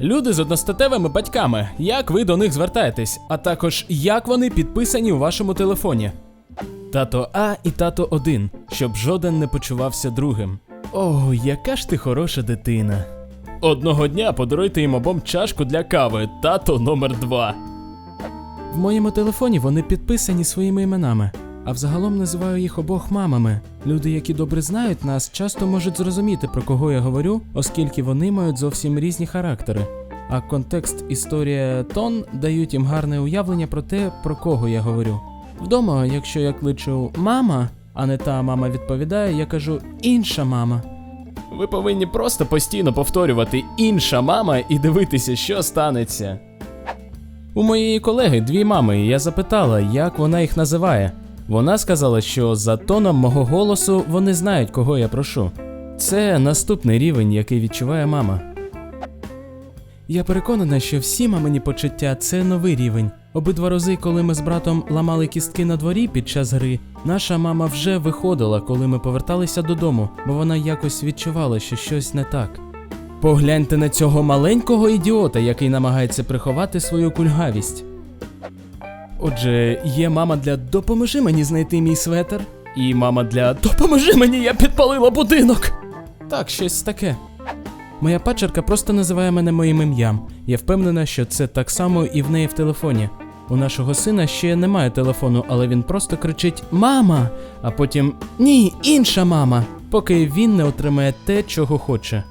Люди з одностатевими батьками, як ви до них звертаєтесь, а також як вони підписані у вашому телефоні. Тато А і тато 1, щоб жоден не почувався другим. О, яка ж ти хороша дитина. Одного дня подаруйте їм обом чашку для кави, тато номер 2. В моєму телефоні вони підписані своїми іменами, а взагалом називаю їх обох мамами. Люди, які добре знають нас, часто можуть зрозуміти, про кого я говорю, оскільки вони мають зовсім різні характери. А контекст, історія тон дають їм гарне уявлення про те, про кого я говорю. Вдома, якщо я кличу мама, а не та мама відповідає, я кажу інша мама. Ви повинні просто постійно повторювати інша мама і дивитися, що станеться. У моєї колеги дві мами, і я запитала, як вона їх називає. Вона сказала, що за тоном мого голосу вони знають, кого я прошу. Це наступний рівень, який відчуває мама. Я переконана, що всі мамині почуття це новий рівень. Обидва рази, коли ми з братом ламали кістки на дворі під час гри, наша мама вже виходила, коли ми поверталися додому, бо вона якось відчувала, що щось не так. Погляньте на цього маленького ідіота, який намагається приховати свою кульгавість. Отже, є мама для допоможи мені знайти мій светер, і мама для допоможи мені, я підпалила будинок. Так, щось таке. Моя пачерка просто називає мене моїм ім'ям. Я впевнена, що це так само і в неї в телефоні. У нашого сина ще немає телефону, але він просто кричить Мама! А потім Ні, інша мама, поки він не отримає те, чого хоче.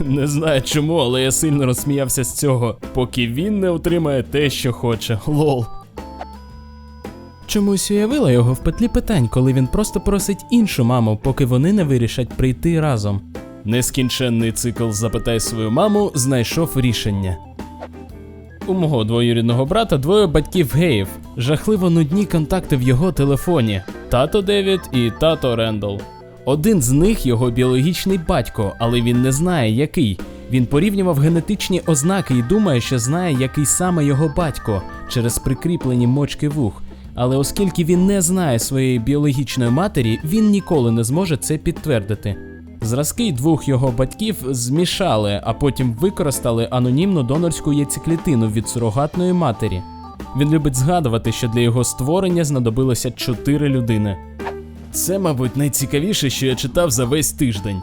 Не знаю чому, але я сильно розсміявся з цього, поки він не отримає те, що хоче. Лол. Чомусь уявила його в петлі питань, коли він просто просить іншу маму, поки вони не вирішать прийти разом. Нескінченний цикл Запитай свою маму знайшов рішення. У мого двоюрідного брата двоє батьків геїв, жахливо нудні контакти в його телефоні: тато Девід і тато Рендол. Один з них його біологічний батько, але він не знає, який. Він порівнював генетичні ознаки і думає, що знає, який саме його батько через прикріплені мочки вух. Але оскільки він не знає своєї біологічної матері, він ніколи не зможе це підтвердити. Зразки двох його батьків змішали, а потім використали анонімну донорську яйцеклітину від сурогатної матері. Він любить згадувати, що для його створення знадобилося чотири людини. Це, мабуть, найцікавіше, що я читав за весь тиждень.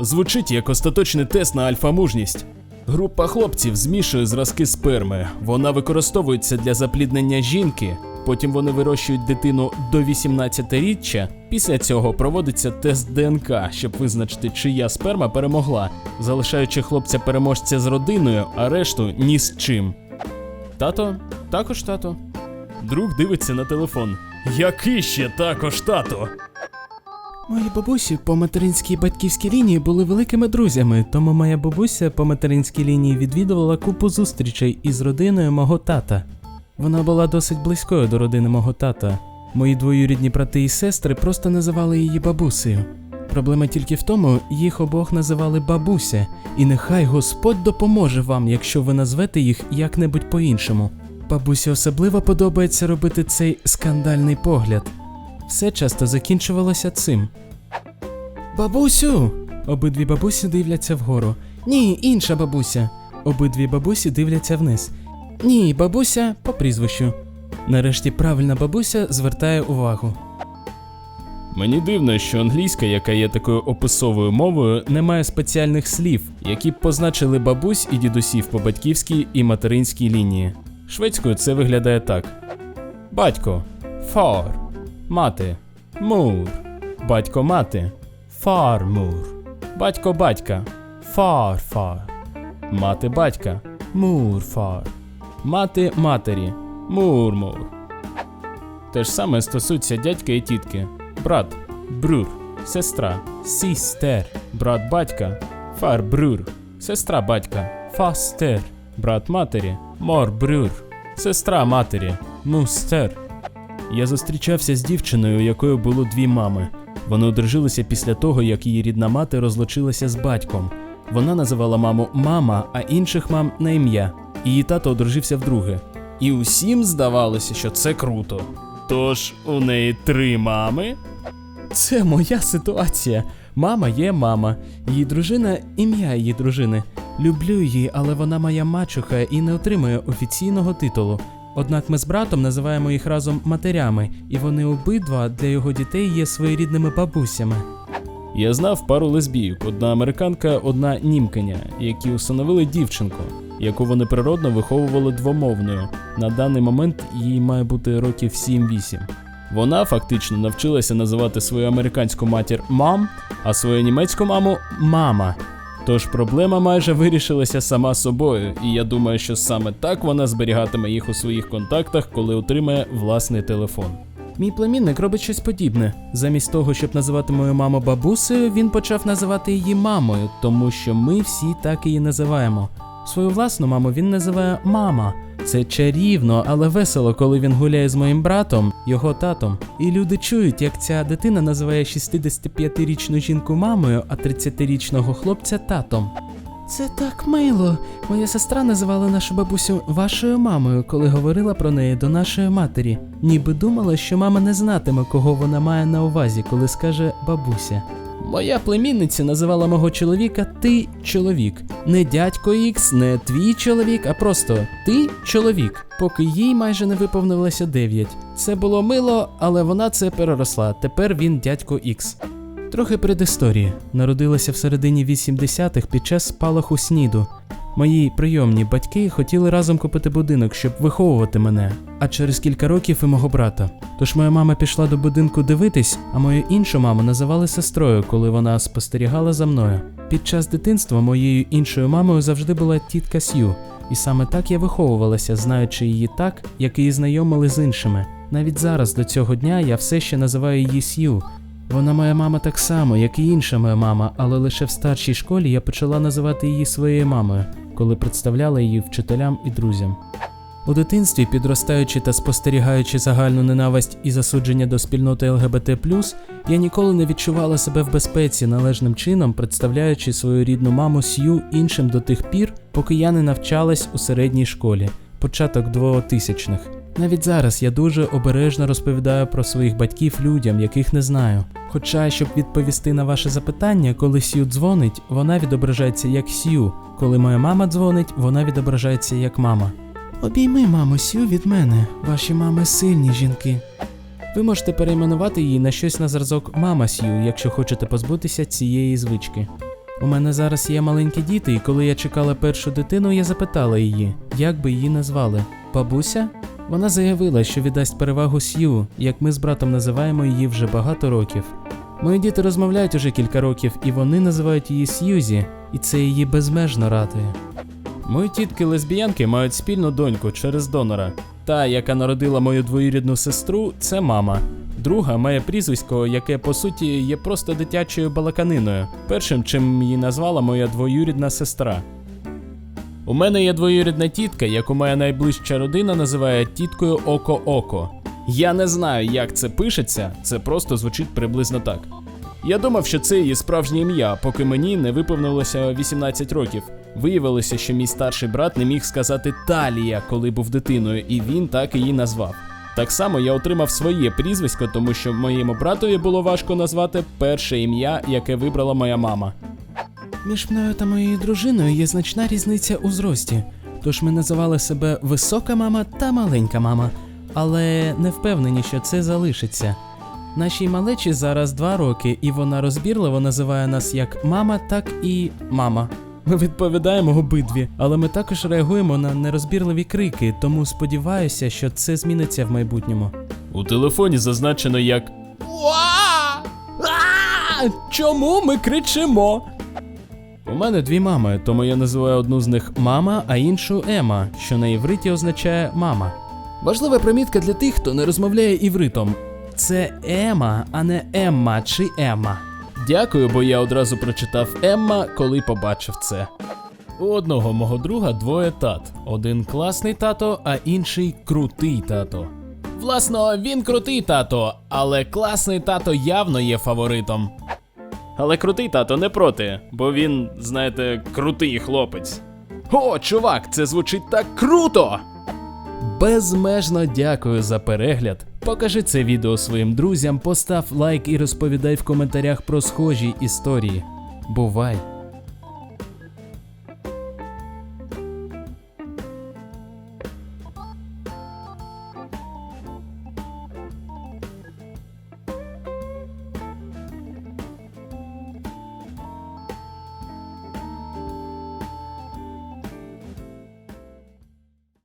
Звучить як остаточний тест на альфа-мужність. Група хлопців змішує зразки сперми. Вона використовується для запліднення жінки. Потім вони вирощують дитину до 18-річчя. Після цього проводиться тест ДНК, щоб визначити, чия сперма перемогла, залишаючи хлопця переможця з родиною, а решту ні з чим. Тато? Також тато. Друг дивиться на телефон. Який ще також тато? Мої бабусі по материнській батьківській лінії були великими друзями, тому моя бабуся по материнській лінії відвідувала купу зустрічей із родиною мого тата. Вона була досить близькою до родини мого тата. Мої двоюрідні брати і сестри просто називали її бабусею. Проблема тільки в тому, їх обох називали бабуся, і нехай Господь допоможе вам, якщо ви назвете їх як-небудь по-іншому. Бабусі особливо подобається робити цей скандальний погляд. Все часто закінчувалося цим. Бабусю! Обидві бабусі дивляться вгору. Ні, інша бабуся. Обидві бабусі дивляться вниз. Ні, бабуся по прізвищу. Нарешті правильна бабуся звертає увагу. Мені дивно, що англійська, яка є такою описовою мовою, не має спеціальних слів, які б позначили бабусь і дідусів по батьківській і материнській лінії. Шведською це виглядає так: батько фар, мати мур, батько мати фармур, батько батька фар-фар, мати батька мур-фар, мати матері мур-мур. Те ж саме стосується дядька і тітки. Брат брур, сестра сістер, брат батька фар-брур, сестра батька фастер, брат матері мор-брур, сестра матері мустер. Я зустрічався з дівчиною, у якої було дві мами. Вони одружилися після того, як її рідна мати розлучилася з батьком. Вона називала маму мама, а інших мам на ім'я. Її тато одружився вдруге. І усім здавалося, що це круто. Тож у неї три мами. Це моя ситуація. Мама є мама, її дружина ім'я її дружини. Люблю її, але вона моя мачуха і не отримує офіційного титулу. Однак ми з братом називаємо їх разом матерями, і вони обидва для його дітей є своєрідними бабусями. Я знав пару лесбійок, одна американка, одна німкеня, які усиновили дівчинку, яку вони природно виховували двомовною. На даний момент їй має бути років 7-8. Вона фактично навчилася називати свою американську матір мам, а свою німецьку маму мама. Тож проблема майже вирішилася сама собою, і я думаю, що саме так вона зберігатиме їх у своїх контактах, коли отримає власний телефон. Мій племінник робить щось подібне. Замість того, щоб називати мою маму бабусею, він почав називати її мамою, тому що ми всі так її називаємо. Свою власну маму він називає мама. Це чарівно, але весело, коли він гуляє з моїм братом, його татом. І люди чують, як ця дитина називає 65-річну жінку мамою, а 30-річного хлопця татом. Це так мило. Моя сестра називала нашу бабусю вашою мамою, коли говорила про неї до нашої матері. Ніби думала, що мама не знатиме, кого вона має на увазі, коли скаже бабуся. Моя племінниця називала мого чоловіка ти чоловік. Не дядько Ікс, не твій чоловік, а просто ти чоловік, поки їй майже не виповнилося 9. Це було мило, але вона це переросла. Тепер він дядько Ікс. Трохи предісторії. Народилася в середині 80-х під час спалаху сніду. Мої прийомні батьки хотіли разом купити будинок, щоб виховувати мене, а через кілька років і мого брата. Тож моя мама пішла до будинку дивитись, а мою іншу маму називали сестрою, коли вона спостерігала за мною. Під час дитинства моєю іншою мамою завжди була тітка Сью, і саме так я виховувалася, знаючи її так, як її знайомили з іншими. Навіть зараз до цього дня я все ще називаю її Сью, вона моя мама так само, як і інша моя мама, але лише в старшій школі я почала називати її своєю мамою, коли представляла її вчителям і друзям. У дитинстві, підростаючи та спостерігаючи загальну ненависть і засудження до спільноти ЛГБТ, я ніколи не відчувала себе в безпеці належним чином, представляючи свою рідну маму Сью іншим до тих пір, поки я не навчалась у середній школі, початок 2000-х. Навіть зараз я дуже обережно розповідаю про своїх батьків людям, яких не знаю. Хоча, щоб відповісти на ваше запитання, коли Сью дзвонить, вона відображається як Сью. Коли моя мама дзвонить, вона відображається як мама. Обійми, мамо, Сью від мене. Ваші мами сильні жінки. Ви можете перейменувати її на щось на зразок Мама Сью, якщо хочете позбутися цієї звички. У мене зараз є маленькі діти, і коли я чекала першу дитину, я запитала її, як би її назвали. Бабуся? Вона заявила, що віддасть перевагу Сью, як ми з братом називаємо її вже багато років. Мої діти розмовляють уже кілька років, і вони називають її Сьюзі, і це її безмежно радує. Мої тітки лесбіянки мають спільну доньку через донора. Та, яка народила мою двоюрідну сестру, це мама. Друга має прізвисько, яке по суті є просто дитячою балаканиною, першим, чим її назвала моя двоюрідна сестра. У мене є двоюрідна тітка, яку моя найближча родина називає тіткою Око-Око. Я не знаю, як це пишеться, це просто звучить приблизно так. Я думав, що це її справжнє ім'я, поки мені не виповнилося 18 років. Виявилося, що мій старший брат не міг сказати Талія, коли був дитиною, і він так її назвав. Так само я отримав своє прізвисько, тому що моєму братові було важко назвати перше ім'я, яке вибрала моя мама. Між мною та моєю дружиною є значна різниця у зрості, тож ми називали себе висока мама та маленька мама, але не впевнені, що це залишиться. Нашій малечі зараз два роки, і вона розбірливо називає нас як мама, так і мама. Ми відповідаємо обидві, але ми також реагуємо на нерозбірливі крики, тому сподіваюся, що це зміниться в майбутньому. У телефоні зазначено як Чому ми кричимо? У мене дві мами, тому я називаю одну з них мама, а іншу Ема, що на івриті означає мама. Важлива примітка для тих, хто не розмовляє івритом. Це Ема, а не Емма чи Ема. Дякую, бо я одразу прочитав Емма, коли побачив це. У одного мого друга двоє тат. Один класний тато, а інший крутий тато. Власно, він крутий тато, але класний тато явно є фаворитом. Але крутий тато не проти, бо він, знаєте, крутий хлопець. О, чувак, це звучить так круто! Безмежно дякую за перегляд. Покажи це відео своїм друзям, постав лайк і розповідай в коментарях про схожі історії. Бувай!